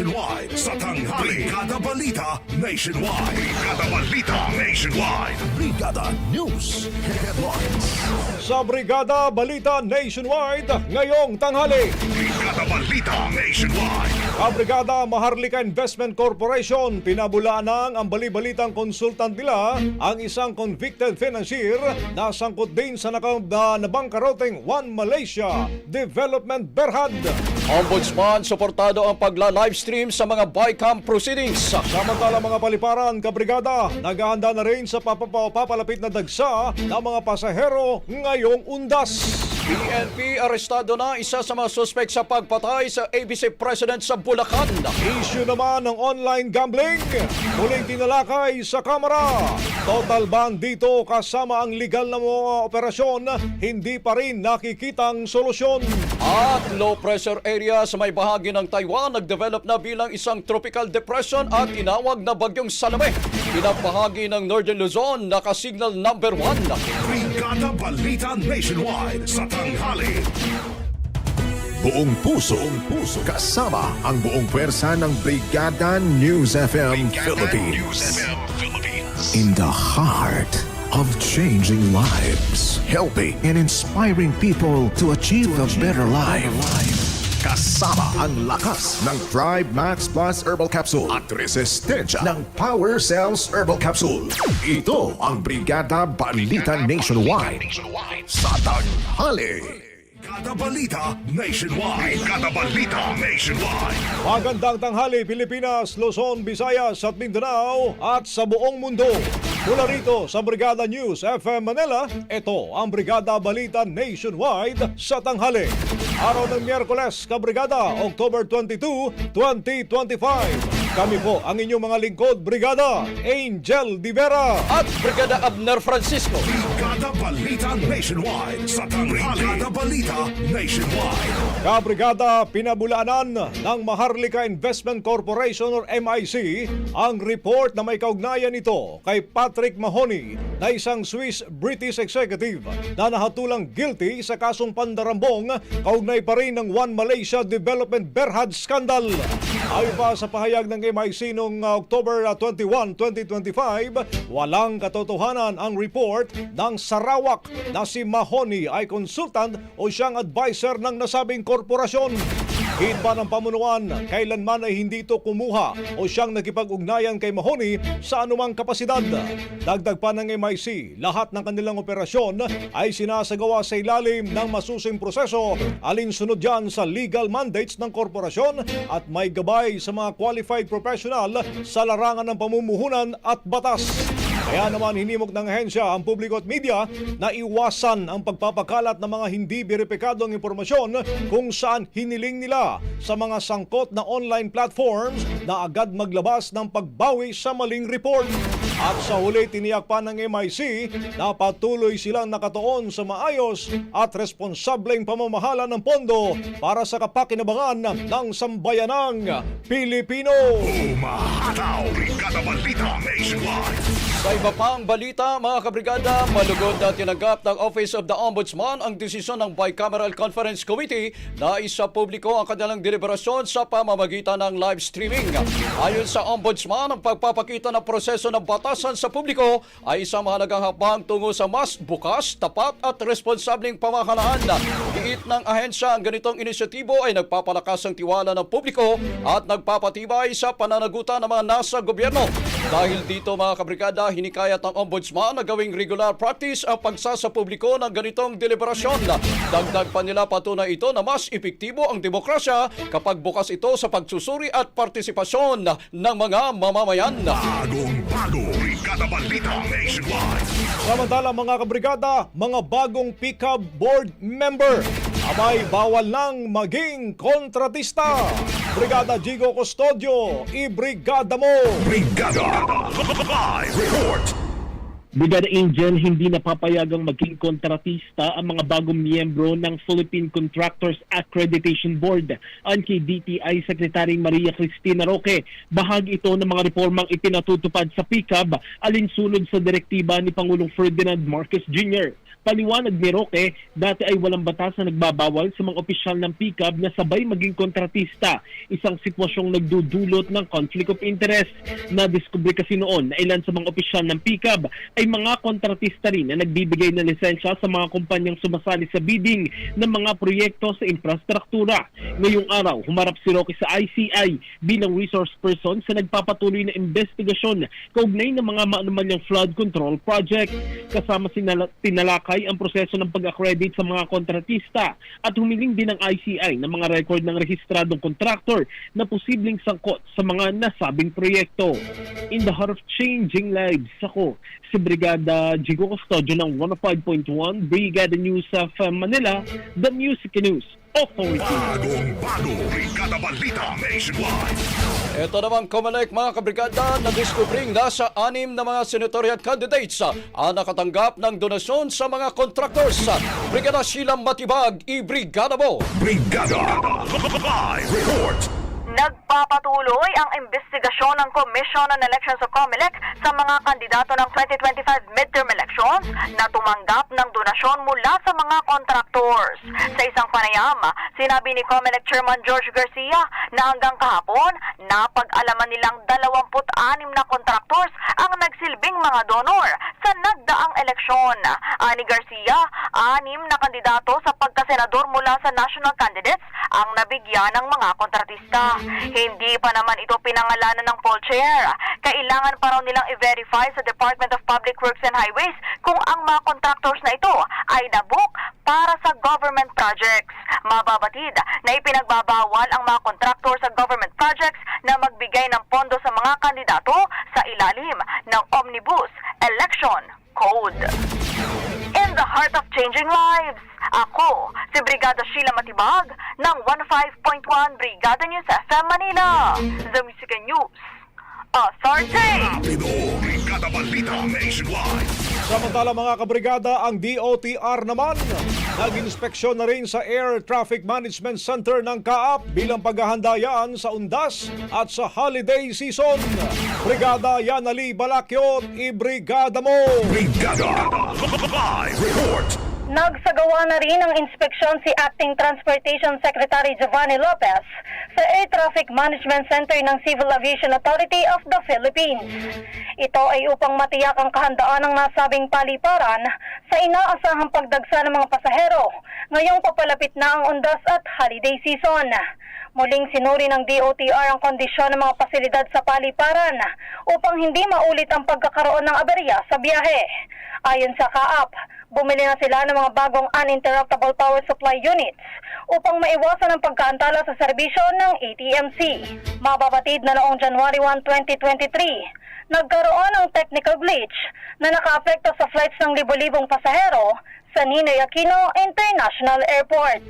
nationwide sa tanghali. Brigada Balita Nationwide. Brigada Balita Nationwide. Brigada News Headlines. Sa Brigada Balita Nationwide, ngayong tanghali. Brigada Balita Nationwide. Ang Brigada Maharlika Investment Corporation pinabulaan ng ang bali-balitang consultant nila ang isang convicted financier na sangkot din sa nabangkaroteng One Malaysia Development Berhad. Ombudsman, suportado ang pagla-livestream sa mga bycam proceedings. Samantala mga paliparan, kabrigada, naghahanda na rin sa papapa- papalapit na dagsa ng mga pasahero ngayong undas. PNP arestado na isa sa mga suspect sa pagpatay sa ABC President sa Bulacan. Issue naman ng online gambling. Muling tinalakay sa Kamara. Total ban dito kasama ang legal na mga operasyon, hindi pa rin nakikitang solusyon. At low pressure area sa may bahagi ng Taiwan nagdevelop na bilang isang tropical depression at tinawag na bagyong salame. Pinapahagi ng Northern Luzon naka-signal number 1. Brigada Balita Nationwide sa tanghali. Buong puso, buong puso, kasama ang buong pwersa ng Brigada News FM Philippines. In the heart of changing lives, helping and inspiring people to achieve a better life. Kasama ang lakas ng Thrive Max Plus Herbal Capsule at resistensya ng Power Cells Herbal Capsule. Ito ang Brigada Balita Nationwide sa tanghali. Brigada Balita Nationwide. Brigada Balita Nationwide. Magandang tanghali Pilipinas, Luzon, Visayas at Mindanao at sa buong mundo. Mula rito sa Brigada News FM Manila, ito ang Brigada Balita Nationwide sa tanghali. Araw ng Miyerkules, Kabrigada, October 22, 2025. Kami po ang inyong mga lingkod, Brigada Angel Divera. At Brigada Abner Francisco. Brigada Balita Nationwide sa tanghali. Brigada Balita Nationwide. Kabrigada, pinabulaanan ng Maharlika Investment Corporation or MIC ang report na may kaugnayan nito kay Patrick Mahoney na isang Swiss-British executive na nahatulang guilty sa kasong pandarambong kaugnay pa rin ng One Malaysia Development Berhad Scandal. Ayon pa sa pahayag ng MIC noong uh, October uh, 21, 2025, walang katotohanan ang report ng Sarawak na si Mahoney ay consultant o siyang advisor ng nasabing korporasyon. Hit pa ng pamunuan, kailanman ay hindi ito kumuha o siyang nakipag-ugnayan kay Mahoney sa anumang kapasidad. Dagdag pa ng MIC, lahat ng kanilang operasyon ay sinasagawa sa ilalim ng masusing proseso alinsunod yan sa legal mandates ng korporasyon at may gabay sa mga qualified professional sa larangan ng pamumuhunan at batas. Kaya naman hinimok ng ahensya ang publiko at media na iwasan ang pagpapakalat ng mga hindi beripikadong impormasyon kung saan hiniling nila sa mga sangkot na online platforms na agad maglabas ng pagbawi sa maling report. At sa huli tiniyak pa ng MIC na patuloy silang nakatuon sa maayos at responsableng pamamahala ng pondo para sa kapakinabangan ng sambayanang Pilipino. Umahataw. Brigada Balita. Sa iba pang balita, mga kabrigada, malugod na tinanggap ng Office of the Ombudsman ang desisyon ng Bicameral Conference Committee na isa publiko ang kanilang deliberasyon sa pamamagitan ng live streaming. Ayon sa Ombudsman, ang pagpapakita ng proseso ng batasan sa publiko ay isang mahalagang hakbang tungo sa mas bukas, tapat at responsableng pamahalaan. Giit ng ahensya ang ganitong inisyatibo ay nagpapalakas ang tiwala ng publiko at nagpapatibay sa pananagutan ng mga nasa gobyerno. Dahil dito mga kabrigada, hinikayat ng Ombudsman na gawing regular practice ang pagsasapubliko ng ganitong deliberasyon. Dagdag pa nila patunay ito na mas epektibo ang demokrasya kapag bukas ito sa pagsusuri at partisipasyon ng mga mamamayan. Bagong bago. Brigada Balita Nationwide. Samantala mga kabrigada, mga bagong pickup board member abay bawal nang maging kontratista. Brigada Jigo Custodio, ibrigada mo! Brigada. Live report. Brigada Angel, hindi napapayagang maging kontratista ang mga bagong miyembro ng Philippine Contractors Accreditation Board. Ang kay DTI Secretary Maria Cristina Roque, bahagi ito ng mga reformang ipinatutupad sa PICAB alinsunod sa direktiba ni Pangulong Ferdinand Marcos Jr. Paliwanag ni Roque, dati ay walang batas na nagbabawal sa mga opisyal ng PICAB na sabay maging kontratista. Isang sitwasyong nagdudulot ng conflict of interest. Na-discover kasi noon na ilan sa mga opisyal ng PICAB ay mga kontratista rin na nagbibigay ng lisensya sa mga kumpanyang sumasali sa bidding ng mga proyekto sa infrastruktura. Ngayong araw, humarap si Roque sa ICI bilang resource person sa nagpapatuloy na investigasyon kaugnay ng mga maanumalyang flood control project. Kasama sinala- tinalakay ang proseso ng pag-accredit sa mga kontratista at humiling din ng ICI ng mga record ng rehistradong contractor na posibleng sangkot sa mga nasabing proyekto. In the heart of changing lives, ako si Brigada Jigo Custodio ng 105.1 Brigada News of Manila, The Music News Authority. Bagong bago, Brigada Balita Nationwide. Ito naman Comelec mga kabrigada na diskubring nasa anim na mga senatorial candidates ah, ang nakatanggap ng donasyon sa mga contractors. Brigada Sheila Matibag, i-brigada mo! Brigada Live Report. Nagpapatuloy ang investigasyon ng Commission on Elections of COMELEC sa mga kandidato ng 2025 midterm elections na tumanggap ng donasyon mula sa mga contractors. Sa isang panayam, sinabi ni COMELEC Chairman George Garcia na hanggang kahapon, napag-alaman nilang 26 na contractors ang nagsilbing mga donor sa nagdaang eleksyon. Ani Garcia, anim na kandidato sa pagkasenador mula sa national candidates ang nabigyan ng mga kontratista. Hindi pa naman ito pinangalanan ng poll chair. Kailangan pa raw nilang i-verify sa Department of Public Works and Highways kung ang mga contractors na ito ay nabook para sa government projects. Mababatid na ipinagbabawal ang mga contractor sa government projects na magbigay ng pondo sa mga kandidato sa ilalim ng Omnibus Election Code. In the heart of changing lives, ako si Brigada Sheila Matibag ng 15.1 Brigada News FM Manila, The Music News. Authority. Samantala mga kabrigada, ang DOTR naman nag-inspeksyon na rin sa Air Traffic Management Center ng Kaap bilang paghahanda yan sa undas at sa holiday season. Brigada Yanali Balakyot, i-brigada mo! Brigada Live Report. Nagsagawa na rin ng inspeksyon si Acting Transportation Secretary Giovanni Lopez sa Air Traffic Management Center ng Civil Aviation Authority of the Philippines. Ito ay upang matiyak ang kahandaan ng nasabing paliparan sa inaasahang pagdagsa ng mga pasahero ngayong papalapit na ang undas at holiday season. Muling sinuri ng DOTR ang kondisyon ng mga pasilidad sa paliparan upang hindi maulit ang pagkakaroon ng aberya sa biyahe. Ayon sa KAAP, bumili na sila ng mga bagong uninterruptible power supply units upang maiwasan ang pagkaantala sa serbisyo ng ATMC. Mababatid na noong January 1, 2023, nagkaroon ng technical glitch na nakaapekto sa flights ng libo-libong pasahero sa Ninoy Aquino International Airport.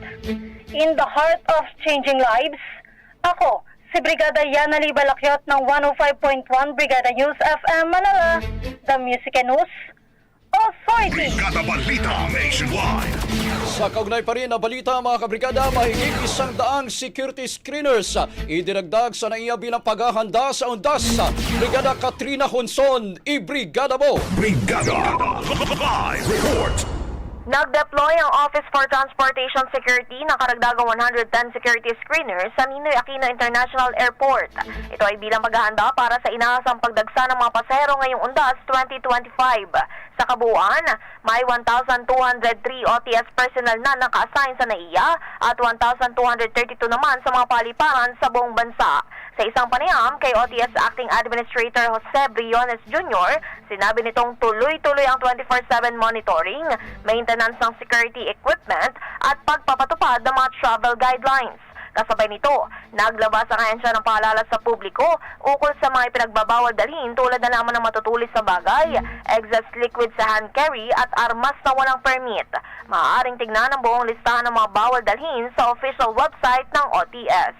In the heart of changing lives, ako, si Brigada Yana Balakyot ng 105.1 Brigada News FM Manila, The Music and News Authority. Brigada Balita Nationwide. Sa kaugnay pa rin na balita mga kabrigada, mahigit isang daang security screeners ah, idinagdag sa naiya bilang paghahanda sa undas. Brigada Katrina Honson, i-brigada mo! Brigada Live Report. Nag-deploy ang Office for Transportation Security ng karagdagang 110 security screeners sa Ninoy Aquino International Airport. Ito ay bilang paghahanda para sa inaasang pagdagsa ng mga pasahero ngayong undas 2025. Sa kabuuan, may 1,203 OTS personnel na naka-assign sa NAIA at 1,232 naman sa mga paliparan sa buong bansa. Sa isang panayam kay OTS Acting Administrator Jose Briones Jr., sinabi nitong tuloy-tuloy ang 24-7 monitoring, maintenance ng security equipment at pagpapatupad ng mga travel guidelines. Kasabay nito, naglabas ang ahensya ng paalala sa publiko ukol sa mga ipinagbabawal dalhin tulad na lamang ng matutulis sa bagay, excess liquid sa hand carry at armas na walang permit. Maaaring tignan ang buong listahan ng mga bawal dalhin sa official website ng OTS.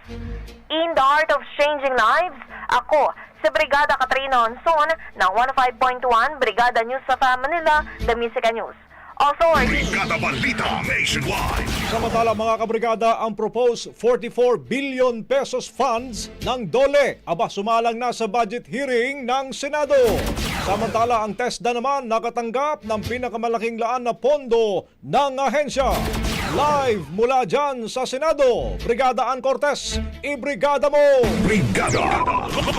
In the heart of changing lives, ako, si Brigada Katrina Onson ng 105.1 Brigada News sa Manila, The Music News. Authority. Brigada Balita Nationwide. Samantala mga kabrigada, ang proposed 44 billion pesos funds ng DOLE aba sumalang na sa budget hearing ng Senado. Sa Samantala, ang TESDA naman nakatanggap ng pinakamalaking laan na pondo ng ahensya. Live mula dyan sa Senado, Brigada Ann Cortez, ibrigada mo! Brigada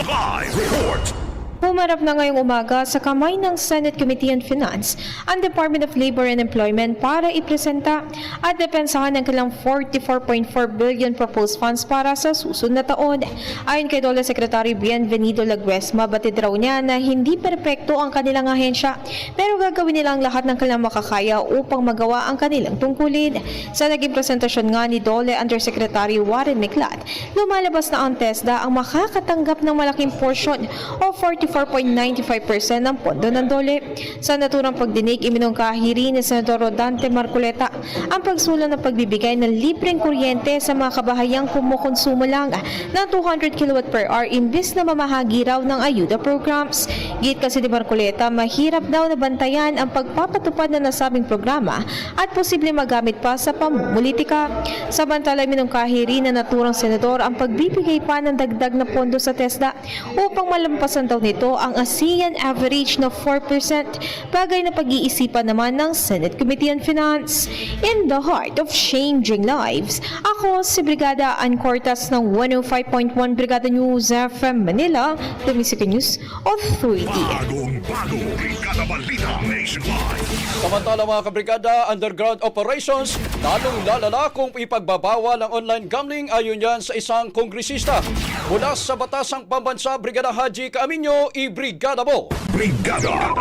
Live Report Humarap na ngayong umaga sa kamay ng Senate Committee on Finance ang Department of Labor and Employment para ipresenta at depensahan ng kailang 44.4 billion proposed funds para sa susunod na taon. Ayon kay Dole Secretary Bienvenido Laguesma, batid raw niya na hindi perpekto ang kanilang ahensya pero gagawin nilang lahat ng kanilang makakaya upang magawa ang kanilang tungkulin. Sa naging presentasyon nga ni Dole Undersecretary Warren Mclatt, lumalabas na ang TESDA ang makakatanggap ng malaking portion o 44.95% ng pondo ng Dole. Sa naturang pagdinig, iminungkahi ni Senador Rodante Marcoleta ang pagsulong ng pagbibigay ng libreng kuryente sa mga kabahayang kumukonsumo lang ng 200 kW per hour imbis na mamahagi raw ng ayuda programs. Git kasi ni Marcoleta, mahirap daw na bantayan ang pagpapatupad na nasabing programa at posible magamit pa sa pamumulitika. Samantala, minungkahi rin na naturang senador ang pagbibigay pa ng dagdag na pondo sa TESDA upang malampasan daw nito ang ASEAN average na 4%, bagay na pag-iisipan naman ng Senate Committee on Finance. In the heart of changing lives, ako si Brigada Ann Cortas ng 105.1 Brigada News FM Manila, the News Authority. Bagong bago Brigada Balita Nationwide Samantala mga kabrigada, underground operations, lalong lalala kung ipagbabawal ang online gambling ayon yan sa isang kongresista. Mula sa Batasang Pambansa, Brigada Haji Kaaminyo, i-brigada mo! Brigada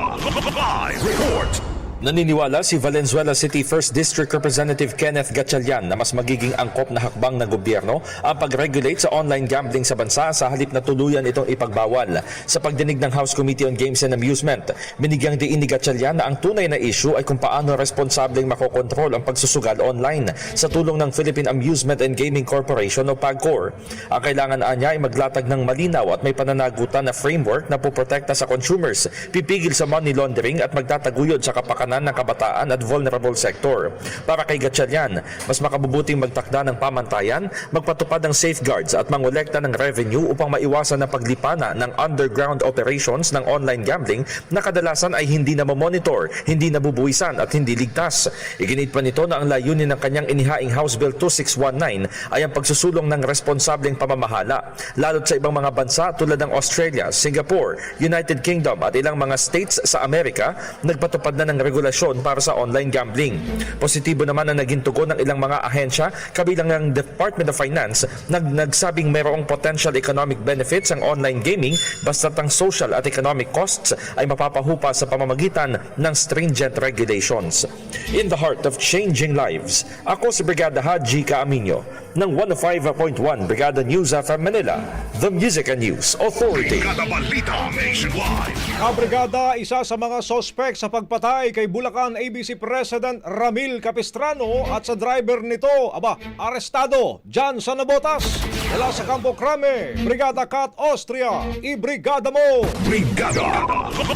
Live Report Naniniwala si Valenzuela City 1st District Representative Kenneth Gatchalian na mas magiging angkop na hakbang ng gobyerno ang pag-regulate sa online gambling sa bansa sa halip na tuluyan itong ipagbawal. Sa pagdinig ng House Committee on Games and Amusement, binigyang diin ni Gatchalian na ang tunay na issue ay kung paano responsableng makokontrol ang pagsusugal online sa tulong ng Philippine Amusement and Gaming Corporation o PAGCOR. Ang kailangan anya ay maglatag ng malinaw at may pananagutan na framework na puprotekta sa consumers, pipigil sa money laundering at magtataguyod sa kapakanan ng kabataan at vulnerable sector. Para kay Gatchalian, mas makabubuting magtakda ng pamantayan, magpatupad ng safeguards at mangolekta ng revenue upang maiwasan ang paglipana ng underground operations ng online gambling na kadalasan ay hindi na monitor, hindi nabubuwisan at hindi ligtas. Iginit pa nito na ang layunin ng kanyang inihaing House Bill 2619 ay ang pagsusulong ng responsableng pamamahala, lalo't sa ibang mga bansa tulad ng Australia, Singapore, United Kingdom at ilang mga states sa Amerika nagpatupad na ng regulasyon para sa online gambling. Positibo naman ang naging tugon ng ilang mga ahensya kabilang ng Department of Finance nag nagsabing mayroong potential economic benefits ang online gaming basta't ang social at economic costs ay mapapahupa sa pamamagitan ng stringent regulations. In the heart of changing lives, ako si Brigada Haji Kaaminyo ng 105.1 Brigada News FM Manila, The Music and News Authority. Brigada Balita Nationwide Kabrigada, isa sa mga sospek sa pagpatay kay Bulacan ABC President Ramil Capistrano at sa driver nito, aba, arestado dyan sa Nabotas. Mula sa Campo Crame, Brigada Cat Austria, ibrigada mo! Brigada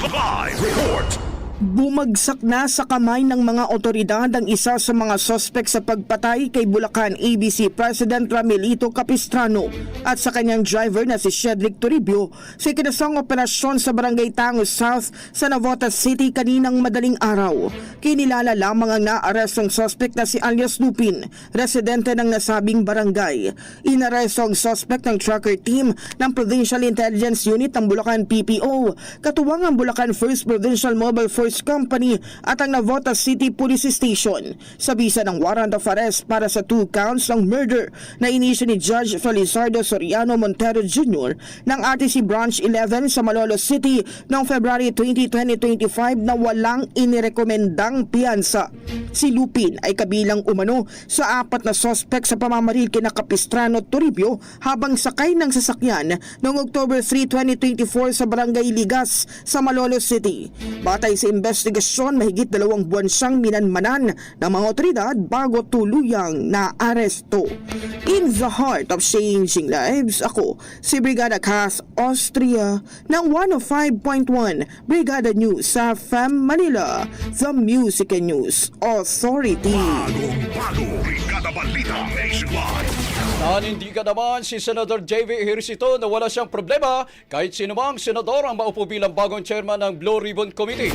Live Report Bumagsak na sa kamay ng mga otoridad ang isa sa mga sospek sa pagpatay kay Bulacan ABC President Ramelito Capistrano at sa kanyang driver na si Shedrick Toribio sa ikinasang operasyon sa Barangay Tangos South sa Navotas City kaninang madaling araw. Kinilala lamang ang naarestong sospek na si alias Lupin, residente ng nasabing barangay. Inaresto ang sospek ng tracker team ng Provincial Intelligence Unit ng Bulacan PPO, katuwang ang Bulacan First Provincial Mobile Force Company at ang Navotas City Police Station sa bisa ng warrant of arrest para sa two counts ng murder na inisyo ni Judge Felizardo Soriano Montero Jr. ng RTC Branch 11 sa Malolos City noong February 20, 2025 na walang inirekomendang piyansa. Si Lupin ay kabilang umano sa apat na sospek sa pamamaril kina Capistrano Toribio habang sakay ng sasakyan noong October 3, 2024 sa Barangay Ligas sa Malolos City. Batay sa investigasyon, mahigit dalawang buwan siyang minanmanan ng mga otoridad bago tuluyang naaresto. In the heart of changing lives, ako si Brigada Cass Austria ng 105.1 Brigada News sa FM Manila, The Music and News Authority. Bagong bago Brigada Balita Nationwide Nanindigan naman si Senator J.V. Ejercito na wala siyang problema kahit sinumang senador ang maupo bilang bagong chairman ng Blue Ribbon Committee.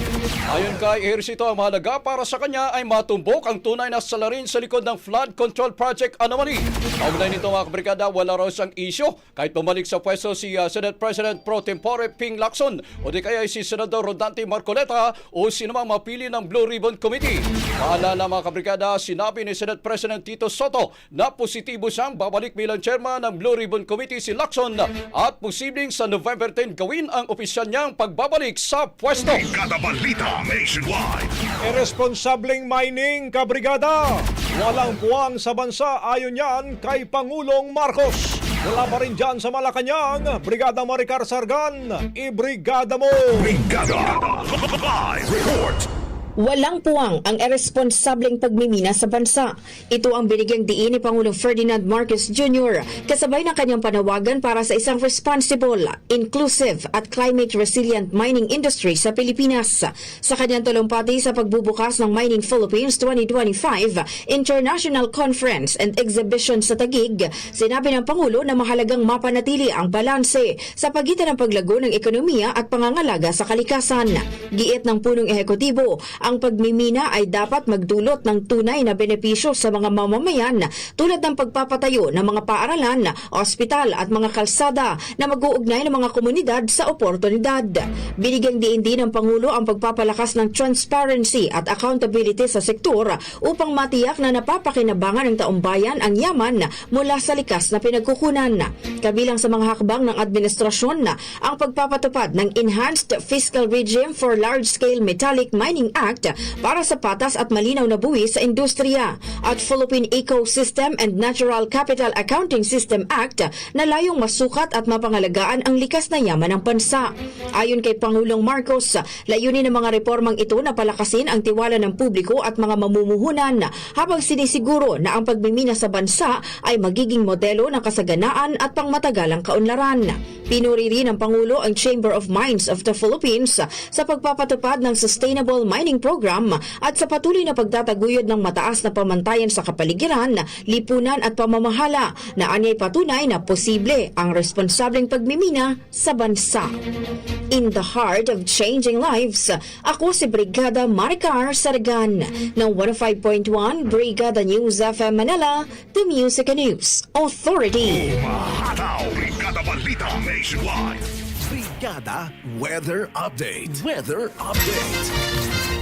Ayon kay Ejercito, ang mahalaga para sa kanya ay matumbok ang tunay na salarin sa likod ng Flood Control Project Anomaly. Kaugnay nito mga kabrigada, wala raw siyang isyo kahit bumalik sa pwesto si uh, Senate President Pro Tempore Ping Lacson o di kaya si Senador Rodante Marcoleta o sinumang mapili ng Blue Ribbon Committee. Paalala mga kabrigada, sinabi ni Senate President Tito Soto na positibo siyang babalik bilang chairman ng Blue Ribbon Committee si Lacson at posibleng sa November 10 gawin ang opisyal niyang pagbabalik sa pwesto. Brigada Balita Nationwide. Irresponsableng mining, kabrigada. Walang puwang sa bansa ayon yan kay Pangulong Marcos. Wala pa rin dyan sa Malacanang, Brigada Maricar Sargan, ibrigada mo! Brigada. Live report. Walang puwang ang irresponsableng pagmimina sa bansa. Ito ang binigyang diin ni Pangulong Ferdinand Marcos Jr. kasabay ng kanyang panawagan para sa isang responsible, inclusive at climate resilient mining industry sa Pilipinas. Sa kanyang talumpati sa pagbubukas ng Mining Philippines 2025 International Conference and Exhibition sa Tagig, sinabi ng Pangulo na mahalagang mapanatili ang balanse sa pagitan ng paglago ng ekonomiya at pangangalaga sa kalikasan. Giit ng punong ehekutibo, ang pagmimina ay dapat magdulot ng tunay na benepisyo sa mga mamamayan tulad ng pagpapatayo ng mga paaralan, ospital at mga kalsada na mag-uugnay ng mga komunidad sa oportunidad. Binigyang diin din ng Pangulo ang pagpapalakas ng transparency at accountability sa sektor upang matiyak na napapakinabangan ng taumbayan ang yaman mula sa likas na pinagkukunan. Kabilang sa mga hakbang ng administrasyon ang pagpapatupad ng Enhanced Fiscal Regime for Large-Scale Metallic Mining Act para sa patas at malinaw na buwis sa industriya at Philippine Ecosystem and Natural Capital Accounting System Act na layong masukat at mapangalagaan ang likas na yaman ng bansa. Ayon kay Pangulong Marcos, layunin ng mga reformang ito na palakasin ang tiwala ng publiko at mga mamumuhunan habang sinisiguro na ang pagmimina sa bansa ay magiging modelo ng kasaganaan at pangmatagalang kaunlaran. Pinuri rin ng Pangulo ang Chamber of Mines of the Philippines sa pagpapatupad ng Sustainable Mining Program at sa patuloy na pagtataguyod ng mataas na pamantayan sa kapaligiran, lipunan at pamamahala na anyay patunay na posible ang responsableng pagmimina sa bansa. In the heart of changing lives, ako si Brigada Maricar Sargan ng 105.1 Brigada News FM Manila, the Music and News Authority. Mahataw. Brigada Balita Nationwide. Brigada Weather Update. Weather Update.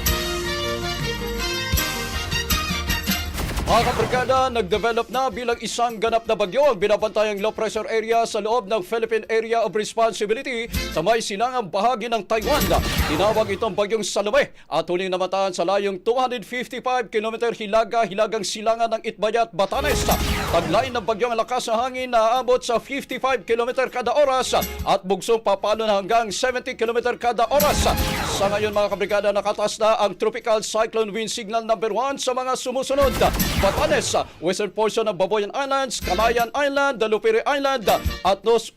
Mga kabrigada, nag-develop na bilang isang ganap na bagyo ang binabantayang low pressure area sa loob ng Philippine Area of Responsibility sa may silangang bahagi ng Taiwan. Tinawag itong bagyong Salome at huling namatahan sa layong 255 km hilaga-hilagang silangan ng Itbayat, Batanes. Taglayin ng bagyong lakas ng hangin na aabot sa 55 km kada oras at bugsong papalo na hanggang 70 km kada oras. Sa ngayon mga kabrigada, nakataas na ang Tropical Cyclone Wind Signal number 1 sa mga sumusunod. Batanes, western portion ng Baboyan Islands, Calayan Island, Dalupiri Island, at North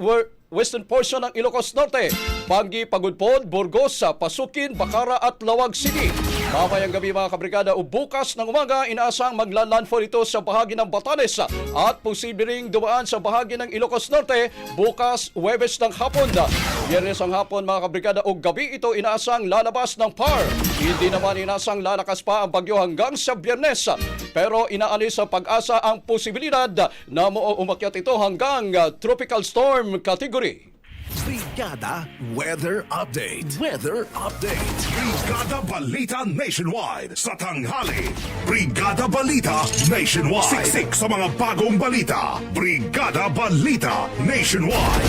western portion ng Ilocos Norte, Bangi, Pagudpod, Burgos, Pasukin, Bacara at Lawag City. Mamayang gabi mga kabrigada o bukas ng umaga, inaasang maglalandfall ito sa bahagi ng Batanes at posible ring dumaan sa bahagi ng Ilocos Norte bukas Webes ng hapon. Biyernes ang hapon mga kabrigada o gabi ito inaasang lalabas ng PAR. Hindi naman inaasang lalakas pa ang bagyo hanggang sa biyernes. Pero inaalis sa pag-asa ang posibilidad na umakyat ito hanggang tropical storm category. Brigada Weather Update. Weather Update. Brigada Balita Nationwide sa tanghali. Brigada Balita Nationwide. Siksik sa mga bagong balita. Brigada Balita Nationwide.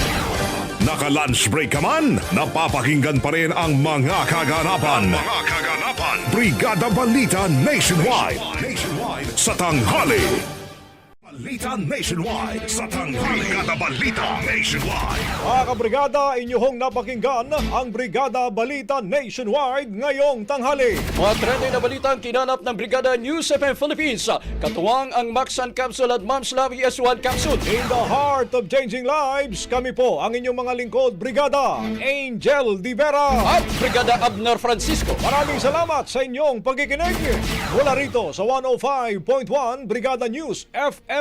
Naka-lunch break ka man, napapakinggan pa rin ang mga kaganapan. mga kaganapan. Brigada Balita Nationwide. Nationwide sa tanghali. Balita Nationwide sa tanghali. Brigada Balita Nationwide. Mga kabrigada, inyong napakinggan ang Brigada Balita Nationwide ngayong tanghali. Mga trending na balita ang kinanap ng Brigada News FM Philippines. Katuwang ang Maxan Capsule at Mom's Love ES1 Capsule. In the heart of changing lives, kami po ang inyong mga lingkod, Brigada Angel Di Vera. At Brigada Abner Francisco. Maraming salamat sa inyong pagkikinig. Mula rito sa 105.1 Brigada News FM